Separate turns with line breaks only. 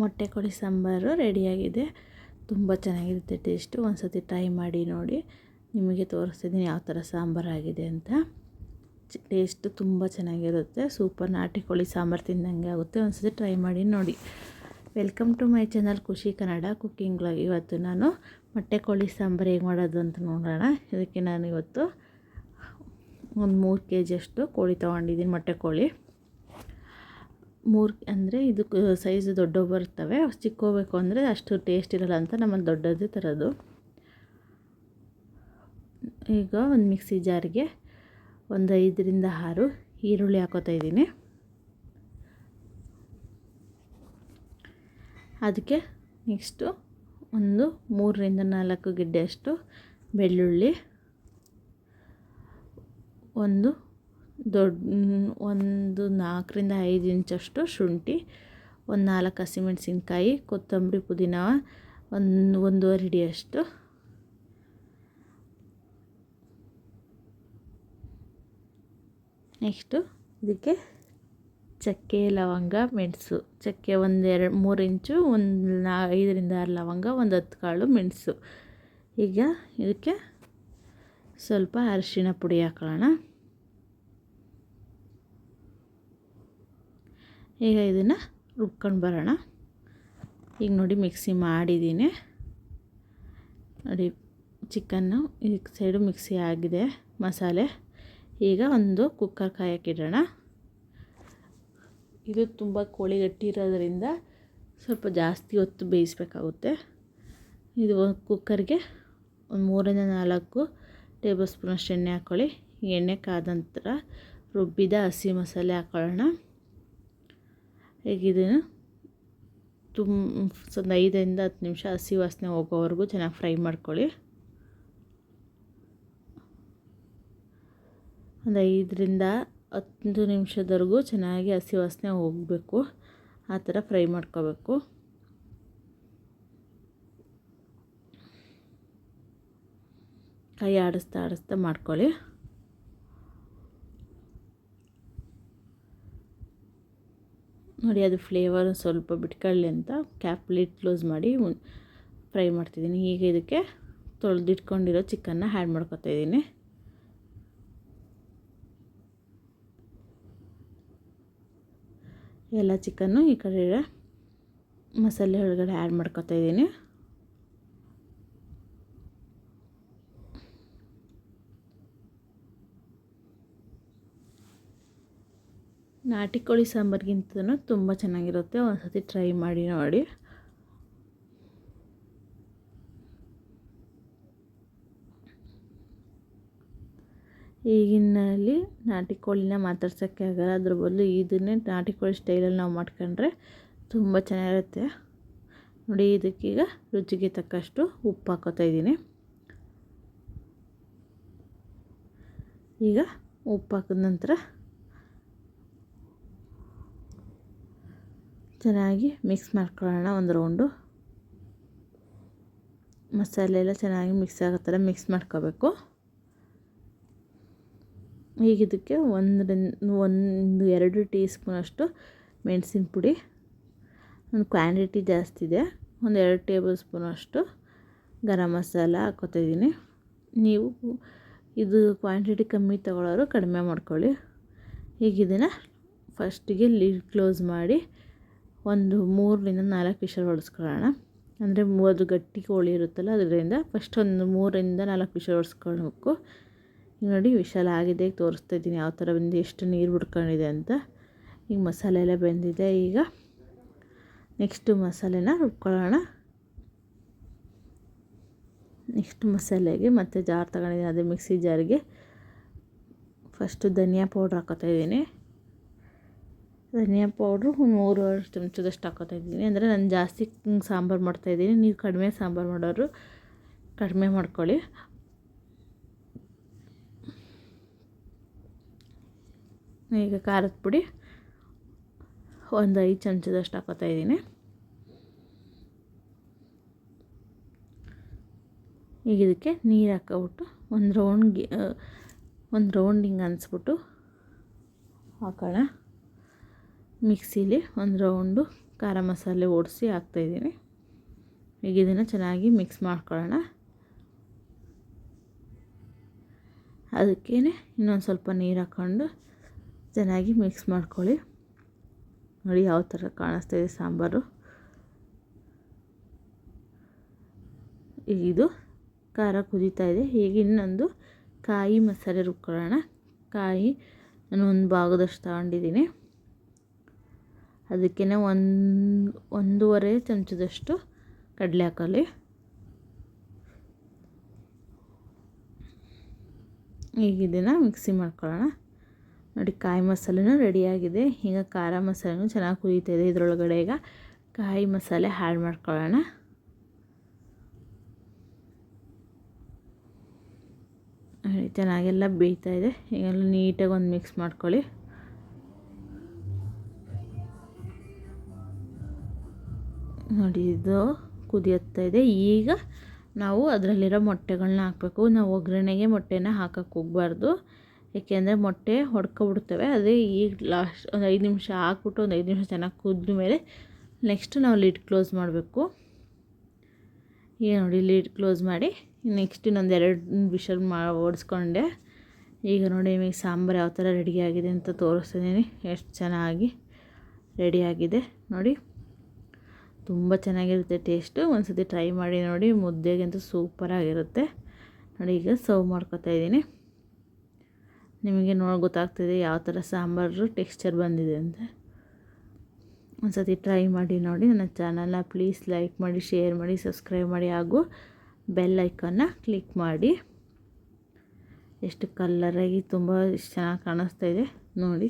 ಮೊಟ್ಟೆ ಕೋಳಿ ಸಾಂಬಾರು ರೆಡಿಯಾಗಿದೆ. ತುಂಬ ಚೆನ್ನಾಗಿರುತ್ತೆ ಟೇಸ್ಟು. ಒಂದು ಸತಿ ಟ್ರೈ ಮಾಡಿ ನೋಡಿ. ನಿಮಗೆ ತೋರಿಸ್ತಿದ್ದೀನಿ ಯಾವ ಥರ ಸಾಂಬಾರಾಗಿದೆ ಅಂತ. ಟೇಸ್ಟು ತುಂಬ ಚೆನ್ನಾಗಿರುತ್ತೆ. ಸೂಪರ್ ನಾಟಿ ಕೋಳಿ ಸಾಂಬಾರು ತಿಂದಂಗೆ ಆಗುತ್ತೆ. ಒಂದು ಸತಿ ಟ್ರೈ ಮಾಡಿ ನೋಡಿ. ವೆಲ್ಕಮ್ ಟು ಮೈ ಚಾನಲ್ ಖುಷಿ ಕನ್ನಡ. ಕುಕ್ಕಿಂಗ್ ಬ್ಲಾಗ್ ಇವತ್ತು ನಾನು ಮೊಟ್ಟೆ ಕೋಳಿ ಸಾಂಬಾರು ಹೇಗೆ ಮಾಡೋದು ಅಂತ ನೋಡೋಣ. ಇದಕ್ಕೆ ನಾನು ಇವತ್ತು ಒಂದು ಮೂರು ಕೆ ಜಿಯಷ್ಟು ಕೋಳಿ ತೊಗೊಂಡಿದ್ದೀನಿ ಮೊಟ್ಟೆ ಕೋಳಿ. ಮೂರು ಅಂದರೆ ಇದು ಸೈಜ್ ದೊಡ್ಡವು ಬರ್ತವೆ. ಚಿಕ್ಕೋಬೇಕು ಅಂದರೆ ಅಷ್ಟು ಟೇಸ್ಟ್ ಇರಲ್ಲ ಅಂತ ನಮ್ಮಲ್ಲಿ ದೊಡ್ಡದೇ ತರೋದು. ಈಗ ಒಂದು ಮಿಕ್ಸಿ ಜಾರಿಗೆ ಒಂದು ಐದರಿಂದ ಆರು ಈರುಳ್ಳಿ ಹಾಕೋತಾ ಇದ್ದೀನಿ. ಅದಕ್ಕೆ ನೆಕ್ಸ್ಟು ಒಂದು ಮೂರರಿಂದ ನಾಲ್ಕು ಗಿಡ್ಡೆಯಷ್ಟು ಬೆಳ್ಳುಳ್ಳಿ, ಒಂದು ದೊಡ್ಡ ಒಂದು ನಾಲ್ಕರಿಂದ ಐದು ಇಂಚಷ್ಟು ಶುಂಠಿ, ಒಂದು ನಾಲ್ಕು ಹಸಿಮೆಣಸಿನ್ಕಾಯಿ, ಕೊತ್ತಂಬರಿ ಪುದೀನ, ಒಂದು, ಒಂದೂವರೆ ಹಿಡಿಯಷ್ಟು. ನೆಕ್ಸ್ಟು ಇದಕ್ಕೆ ಚಕ್ಕೆ, ಲವಂಗ, ಮೆಣಸು. ಚಕ್ಕೆ ಒಂದೆರಡು ಮೂರು ಇಂಚು, ಒಂದು ನಾ, ಐದರಿಂದ ಆರು ಲವಂಗ, ಒಂದು ಹತ್ತು ಕಾಳು ಮೆಣಸು. ಈಗ ಇದಕ್ಕೆ ಸ್ವಲ್ಪ ಅರಿಶಿಣ ಪುಡಿ ಹಾಕೊಳ್ಳೋಣ. ಈಗ ಇದನ್ನು ರುಬ್ಕೊಂಡು ಬರೋಣ. ಈಗ ನೋಡಿ ಮಿಕ್ಸಿ ಮಾಡಿದ್ದೀನಿ. ನೋಡಿ ಚಿಕನ್ನು ಈ ಸೈಡು ಮಿಕ್ಸಿ ಆಗಿದೆ ಮಸಾಲೆ. ಈಗ ಒಂದು ಕುಕ್ಕರ್ ಕಾಯಕ್ಕಿಡೋಣ ಇದು ತುಂಬ ಕೋಳಿ ಗಟ್ಟಿ ಇರೋದರಿಂದ ಸ್ವಲ್ಪ ಜಾಸ್ತಿ ಹೊತ್ತು ಬೇಯಿಸ್ಬೇಕಾಗುತ್ತೆ. ಇದು ಕುಕ್ಕರ್ಗೆ ಒಂದು ಮೂರರಿಂದ ನಾಲ್ಕು ಟೇಬಲ್ ಸ್ಪೂನಷ್ಟು ಎಣ್ಣೆ ಹಾಕ್ಕೊಳ್ಳಿ ಎಣ್ಣೆ ಕಾದ ನಂತರ ರುಬ್ಬಿದ ಹಸಿ ಮಸಾಲೆ ಹಾಕ್ಕೊಳ್ಳೋಣ ಈಗ ಇದನ್ನು ಒಂದು ಐದರಿಂದ ಹತ್ತು ನಿಮಿಷ ಹಸಿ ವಾಸನೆ ಹೋಗೋವರೆಗೂ ಚೆನ್ನಾಗಿ ಫ್ರೈ ಮಾಡ್ಕೊಳ್ಳಿ. ಒಂದು ಐದರಿಂದ ಹತ್ತು ನಿಮಿಷದವರೆಗೂ ಚೆನ್ನಾಗಿ ಹಸಿ ವಾಸನೆ ಹೋಗಬೇಕು. ಆ ಥರ ಫ್ರೈ ಮಾಡ್ಕೋಬೇಕು. ಕೈ ಆಡಿಸ್ತಾ ಆಡಿಸ್ತಾ ಮಾಡ್ಕೊಳ್ಳಿ. ನೋಡಿ, ಅದು ಫ್ಲೇವರ್ ಸ್ವಲ್ಪ ಬಿಟ್ಕೊಳ್ಳಿ ಅಂತ ಕ್ಯಾಪ್ ಲಿಡ್ ಕ್ಲೋಸ್ ಮಾಡಿ ಫ್ರೈ ಮಾಡ್ತಿದ್ದೀನಿ. ಈಗ ಇದಕ್ಕೆ ತೊಳೆದಿಟ್ಕೊಂಡಿರೋ ಚಿಕನ್ನ ಆ್ಯಡ್ ಮಾಡ್ಕೊತಾ ಇದ್ದೀನಿ. ಎಲ್ಲ ಚಿಕನ್ನು ಈ ಕಡೆ ಮಸಾಲೆ ಒಳಗಡೆ ಆ್ಯಡ್ ಮಾಡ್ಕೊತಾ ಇದ್ದೀನಿ. ನಾಟಿ ಕೋಳಿ ಸಾಂಬಾರಿಗಿಂತನೂ ತುಂಬ ಚೆನ್ನಾಗಿರುತ್ತೆ. ಒಂದು ಸತಿ ಟ್ರೈ ಮಾಡಿ ನೋಡಿ. ಈಗಿನಲ್ಲಿ ನಾಟಿ ಕೋಳಿನ ಮಾತಾಡ್ಸೋಕ್ಕೆ ಆಗಲ್ಲ. ಅದ್ರ ಬದಲು ಇದನ್ನೇ ನಾಟಿ ಕೋಳಿ ಸ್ಟೈಲಲ್ಲಿ ನಾವು ಮಾಡ್ಕೊಂಡ್ರೆ ತುಂಬ ಚೆನ್ನಾಗಿರುತ್ತೆ. ನೋಡಿ, ಇದಕ್ಕೀಗ ರುಚಿಗೆ ತಕ್ಕಷ್ಟು ಉಪ್ಪು ಹಾಕೋತಾ ಇದ್ದೀನಿ. ಈಗ ಉಪ್ಪು ಹಾಕಿದ ನಂತರ ಚೆನ್ನಾಗಿ ಮಿಕ್ಸ್ ಮಾಡ್ಕೊಳ್ಳೋಣ ಒಂದು ರೌಂಡು ಮಸಾಲೆ ಎಲ್ಲ ಚೆನ್ನಾಗಿ ಮಿಕ್ಸ್ ಆಗೋ ಥರ ಮಿಕ್ಸ್ ಮಾಡ್ಕೋಬೇಕು. ಈಗ ಇದಕ್ಕೆ ಒಂದರಿಂದ, ಒಂದು, ಎರಡು ಟೀ ಸ್ಪೂನಷ್ಟು ಮೆಣಸಿನ ಪುಡಿ. ಒಂದು ಕ್ವಾಂಟಿಟಿ ಜಾಸ್ತಿ ಇದೆ. ಒಂದು ಎರಡು ಟೇಬಲ್ ಸ್ಪೂನಷ್ಟು ಗರಂ ಮಸಾಲ ಹಾಕೋತಿದ್ದೀನಿ ನೀವು ಇದು ಕ್ವಾಂಟಿಟಿ ಕಮ್ಮಿ ತೊಗೊಳ್ಳೋರು ಕಡಿಮೆ ಮಾಡ್ಕೊಳ್ಳಿ. ಈಗ ಇದನ್ನು ಫಸ್ಟಿಗೆ ಲಿಡ್ ಕ್ಲೋಸ್ ಮಾಡಿ ಒಂದು ಮೂರರಿಂದ ನಾಲ್ಕು ವಿಷಲ್ ಹೊಡೆಸ್ಕೊಳ್ಳೋಣ. ಅಂದರೆ ಅದು ಗಟ್ಟಿ ಕೋಳಿ ಇರುತ್ತಲ್ಲ, ಅದರಿಂದ ಫಸ್ಟ್ ಒಂದು ಮೂರರಿಂದ ನಾಲ್ಕು ವಿಷಲ್ ಹೊಡೆಸ್ಕೊಳ್ಬೇಕು. ನೋಡಿ, ವಿಶಾಲ ಆಗಿದೆ, ತೋರಿಸ್ತಾ ಇದ್ದೀನಿ ಯಾವ ಥರ ಬಂದು ಎಷ್ಟು ನೀರು ಬಿಡ್ಕೊಂಡಿದೆ ಅಂತ. ಈಗ ಮಸಾಲೆ ಎಲ್ಲ ಬೆಂದಿದೆ, ಈಗ ನೆಕ್ಸ್ಟು ಮಸಾಲೆನ ರುಬ್ಕೊಳ್ಳೋಣ ನೆಕ್ಸ್ಟ್ ಮಸಾಲೆಗೆ ಮತ್ತೆ ಜಾರ್ ತಗೊಂಡಿದ್ದೀನಿ, ಅದೇ ಮಿಕ್ಸಿ ಜಾರಿಗೆ. ಫಸ್ಟು ಧನಿಯಾ ಪೌಡ್ರ್ ಹಾಕೋತಾ ಇದ್ದೀನಿ. ಧನಿಯಾ ಪೌಡ್ರು ಒಂದು ಮೂರು ಚಮಚದಷ್ಟು ಹಾಕೋತಾ ಇದ್ದೀನಿ. ಅಂದರೆ ನಾನು ಜಾಸ್ತಿ ಸಾಂಬಾರು ಮಾಡ್ತಾಯಿದ್ದೀನಿ ನೀವು ಕಡಿಮೆ ಸಾಂಬಾರು ಮಾಡೋರು ಕಡಿಮೆ ಮಾಡ್ಕೊಳ್ಳಿ. ಈಗ ಖಾರದ ಪುಡಿ ಒಂದು ಐದು ಚಮಚದಷ್ಟು ಹಾಕೋತಾ ಇದ್ದೀನಿ. ಈಗ ಇದಕ್ಕೆ ನೀರು ಹಾಕೋಬಿಟ್ಟು ಒಂದು ರೌಂಡ್ಗೆ ಒಂದು ರೌಂಡ್ ಹಿಂಗೆ ಅನ್ಸ್ಬಿಟ್ಟು ಹಾಕೋಣ. ಮಿಕ್ಸಿಲಿ ಒಂದು ರೌಂಡು ಖಾರ ಮಸಾಲೆ ಓಡಿಸಿ ಹಾಕ್ತಾಯಿದ್ದೀನಿ ಈಗ ಇದನ್ನು ಚೆನ್ನಾಗಿ ಮಿಕ್ಸ್ ಮಾಡ್ಕೊಳ್ಳೋಣ. ಅದಕ್ಕೇ ಇನ್ನೊಂದು ಸ್ವಲ್ಪ ನೀರು ಹಾಕ್ಕೊಂಡು ಚೆನ್ನಾಗಿ ಮಿಕ್ಸ್ ಮಾಡ್ಕೊಳ್ಳಿ. ನೋಡಿ ಯಾವ ಥರ ಕಾಣಿಸ್ತಾ ಇದೆ ಸಾಂಬಾರು. ಇದು ಖಾರ ಕುದೀತಾ ಇದೆ. ಈಗ ಇನ್ನೊಂದು ಕಾಯಿ ಮಸಾಲೆ ರುಬ್ಕೊಳ್ಳೋಣ. ಕಾಯಿ ನಾನು ಒಂದು ಭಾಗದಷ್ಟು ತಗೊಂಡಿದ್ದೀನಿ. ಅದಕ್ಕೇ ಒಂದು, ಒಂದೂವರೆ ಚಮಚದಷ್ಟು ಕಡಲೆ ಹಾಕಲಿ ಈಗ ಇದನ್ನು ಮಿಕ್ಸಿ ಮಾಡ್ಕೊಳ್ಳೋಣ. ನೋಡಿ, ಕಾಯಿ ಮಸಾಲೆನೂ ರೆಡಿಯಾಗಿದೆ ಈಗ ಖಾರ ಮಸಾಲೆನೂ ಚೆನ್ನಾಗಿ ಕುದೀತಾ ಇದೆ ಇದರೊಳಗಡೆ. ಈಗ ಕಾಯಿ ಮಸಾಲೆ ಹ್ಯಾಡ್ ಮಾಡ್ಕೊಳ್ಳೋಣ. ಚೆನ್ನಾಗೆಲ್ಲ ಬೇಯ್ತಾ ಇದೆ. ಈಗೆಲ್ಲ ನೀಟಾಗಿ ಒಂದು ಮಿಕ್ಸ್ ಮಾಡ್ಕೊಳ್ಳಿ. ನೋಡಿ ಇದು ಕುದಿಯುತ್ತಾ ಇದೆ. ಈಗ ನಾವು ಅದರಲ್ಲಿರೋ ಮೊಟ್ಟೆಗಳನ್ನ ಹಾಕಬೇಕು. ನಾವು ಒಗ್ಗರಣೆಗೆ ಮೊಟ್ಟೆನ ಹಾಕಕ್ಕೆ ಹೋಗಬಾರ್ದು. ಏಕೆಂದರೆ ಮೊಟ್ಟೆ ಹೊಡ್ಕೊಬಿಡ್ತವೆ. ಅದೇ ಈಗ ಲಾಸ್ಟ್ ಒಂದು ಐದು ನಿಮಿಷ ಹಾಕ್ಬಿಟ್ಟು ಒಂದು ಐದು ನಿಮಿಷ ಚೆನ್ನಾಗಿ ಕುದ್ದ ಮೇಲೆ ನೆಕ್ಸ್ಟ್ ನಾವು ಲಿಡ್ ಕ್ಲೋಸ್ ಮಾಡಬೇಕು. ಈಗ ನೋಡಿ ಲಿಡ್ ಕ್ಲೋಸ್ ಮಾಡಿ ನೆಕ್ಸ್ಟ್ ಇನ್ನೊಂದು ಎರಡು ವಿಷಲ್ ಮಾ ಓಡಿಸ್ಕೊಂಡೆ ಈಗ ನೋಡಿ ನಿಮಗೆ ಸಾಂಬಾರು ಯಾವ ಥರ ರೆಡಿಯಾಗಿದೆ ಅಂತ ತೋರಿಸ್ತಿದ್ದೀನಿ ಎಷ್ಟು ಚೆನ್ನಾಗಿ ರೆಡಿಯಾಗಿದೆ ನೋಡಿ. ತುಂಬ ಚೆನ್ನಾಗಿರುತ್ತೆ ಟೇಸ್ಟು. ಒಂದು ಸತಿ ಟ್ರೈ ಮಾಡಿ ನೋಡಿ, ಮುದ್ದೆಗಂತೂ ಸೂಪರಾಗಿರುತ್ತೆ ನೋಡಿ, ಈಗ ಸರ್ವ್ ಮಾಡ್ಕೊತಾ ಇದ್ದೀನಿ. ನಿಮಗೆ ನೋಡಿ, ಗೊತ್ತಾಗ್ತಿದೆ ಯಾವ ಥರ ಸಾಂಬಾರು ಟೆಕ್ಸ್ಚರ್ ಬಂದಿದೆ ಅಂತ. ಒಂದು ಸತಿ ಟ್ರೈ ಮಾಡಿ ನೋಡಿ. ನನ್ನ ಚಾನಲ್ನ ಪ್ಲೀಸ್ ಲೈಕ್ ಮಾಡಿ, ಶೇರ್ ಮಾಡಿ, ಸಬ್ಸ್ಕ್ರೈಬ್ ಮಾಡಿ, ಹಾಗೂ ಬೆಲ್ ಐಕನ್ನ ಕ್ಲಿಕ್ ಮಾಡಿ. ಎಷ್ಟು ಕಲ್ಲರಾಗಿ ತುಂಬ ಚೆನ್ನಾಗಿ ಕಾಣಿಸ್ತಾ ಇದೆ. ನೋಡಿ.